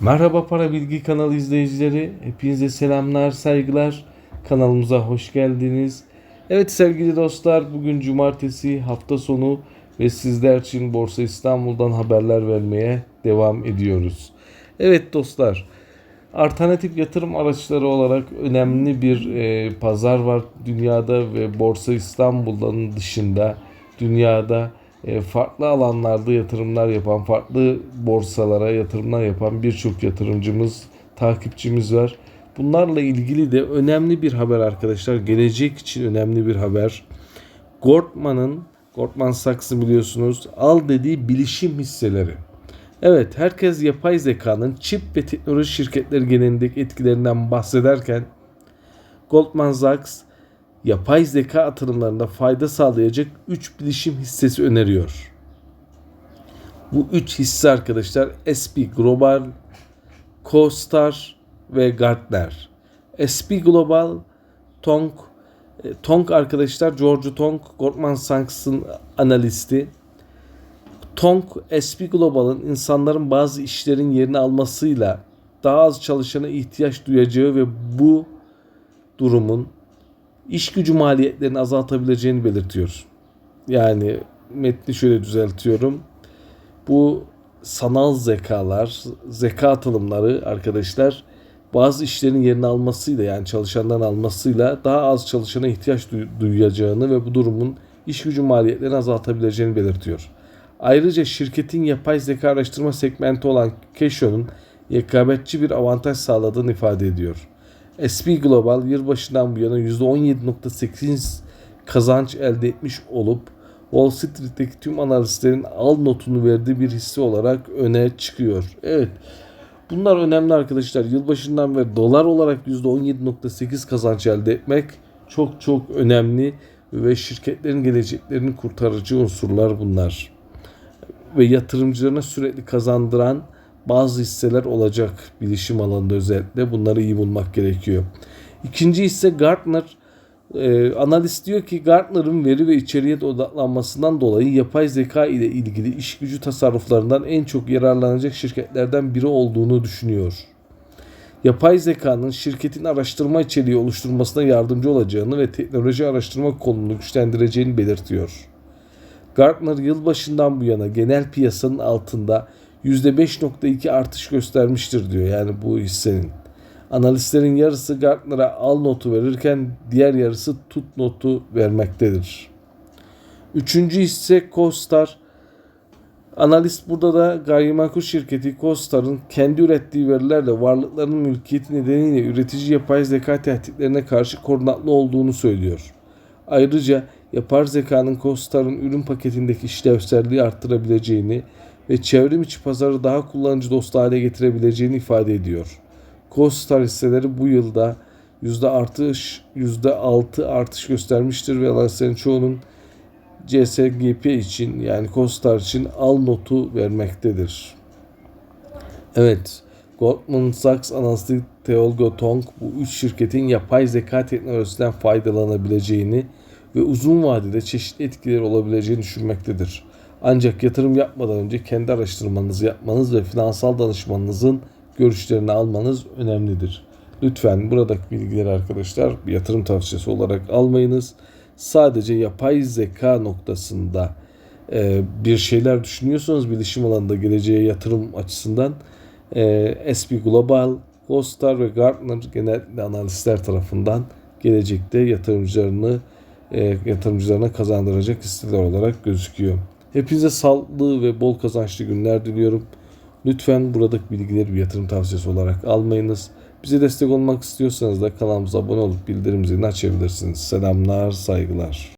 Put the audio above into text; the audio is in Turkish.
Merhaba Para Bilgi kanalı izleyicileri. Hepinize selamlar, saygılar. Kanalımıza hoş geldiniz. Evet sevgili dostlar, bugün cumartesi hafta sonu ve sizler için Borsa İstanbul'dan haberler vermeye devam ediyoruz. Evet dostlar, alternatif yatırım araçları olarak önemli bir e, pazar var dünyada ve Borsa İstanbul'dan dışında dünyada farklı alanlarda yatırımlar yapan, farklı borsalara yatırımlar yapan birçok yatırımcımız, takipçimiz var. Bunlarla ilgili de önemli bir haber arkadaşlar. Gelecek için önemli bir haber. Goldman'ın, Goldman Sachs'ı biliyorsunuz, al dediği bilişim hisseleri. Evet, herkes yapay zekanın çip ve teknoloji şirketleri genelindeki etkilerinden bahsederken Goldman Sachs yapay zeka atılımlarında fayda sağlayacak 3 bilişim hissesi öneriyor. Bu 3 hisse arkadaşlar SP Global, CoStar ve Gartner. SP Global, Tong, e, Tong arkadaşlar George Tong, Goldman Sachs'ın analisti. Tong, SP Global'ın insanların bazı işlerin yerini almasıyla daha az çalışana ihtiyaç duyacağı ve bu durumun iş gücü maliyetlerini azaltabileceğini belirtiyor. Yani metni şöyle düzeltiyorum. Bu sanal zekalar, zeka atılımları arkadaşlar bazı işlerin yerini almasıyla yani çalışandan almasıyla daha az çalışana ihtiyaç duy- duyacağını ve bu durumun iş gücü maliyetlerini azaltabileceğini belirtiyor. Ayrıca şirketin yapay zeka araştırma segmenti olan Kesho'nun rekabetçi bir avantaj sağladığını ifade ediyor. SP Global yılbaşından bu yana %17.8 kazanç elde etmiş olup Wall Street'teki tüm analistlerin al notunu verdiği bir hisse olarak öne çıkıyor. Evet. Bunlar önemli arkadaşlar. Yılbaşından beri dolar olarak %17.8 kazanç elde etmek çok çok önemli ve şirketlerin geleceklerini kurtarıcı unsurlar bunlar. Ve yatırımcılarına sürekli kazandıran bazı hisseler olacak bilişim alanında özellikle. Bunları iyi bulmak gerekiyor. İkinci hisse Gartner. Ee, analist diyor ki Gartner'ın veri ve içeriğe odaklanmasından dolayı yapay zeka ile ilgili iş gücü tasarruflarından en çok yararlanacak şirketlerden biri olduğunu düşünüyor. Yapay zekanın şirketin araştırma içeriği oluşturmasına yardımcı olacağını ve teknoloji araştırma kolunu güçlendireceğini belirtiyor. Gartner yılbaşından bu yana genel piyasanın altında %5.2 artış göstermiştir diyor yani bu hissenin. Analistlerin yarısı Gartner'a al notu verirken diğer yarısı tut notu vermektedir. Üçüncü hisse CoStar. Analist burada da gayrimenkul şirketi CoStar'ın kendi ürettiği verilerle varlıklarının mülkiyeti nedeniyle üretici yapay zeka tehditlerine karşı korunaklı olduğunu söylüyor. Ayrıca yapay zekanın CoStar'ın ürün paketindeki işlevselliği arttırabileceğini ve çevrim içi pazarı daha kullanıcı dostu hale getirebileceğini ifade ediyor. CoStar hisseleri bu yılda yüzde artış, yüzde altı artış göstermiştir ve analistlerin çoğunun CSGP için yani CoStar için al notu vermektedir. Evet, Goldman Sachs analisti Theol Tong bu üç şirketin yapay zeka teknolojisinden faydalanabileceğini ve uzun vadede çeşitli etkileri olabileceğini düşünmektedir. Ancak yatırım yapmadan önce kendi araştırmanızı yapmanız ve finansal danışmanınızın görüşlerini almanız önemlidir. Lütfen buradaki bilgileri arkadaşlar yatırım tavsiyesi olarak almayınız. Sadece yapay zeka noktasında e, bir şeyler düşünüyorsanız bilişim alanında geleceğe yatırım açısından e, SP Global, CoStar ve Gartner genel analistler tarafından gelecekte yatırımcılarını e, yatırımcılarına kazandıracak hisseler olarak gözüküyor. Hepinize sağlıklı ve bol kazançlı günler diliyorum. Lütfen buradaki bilgileri bir yatırım tavsiyesi olarak almayınız. Bize destek olmak istiyorsanız da kanalımıza abone olup bildirim zilini açabilirsiniz. Selamlar, saygılar.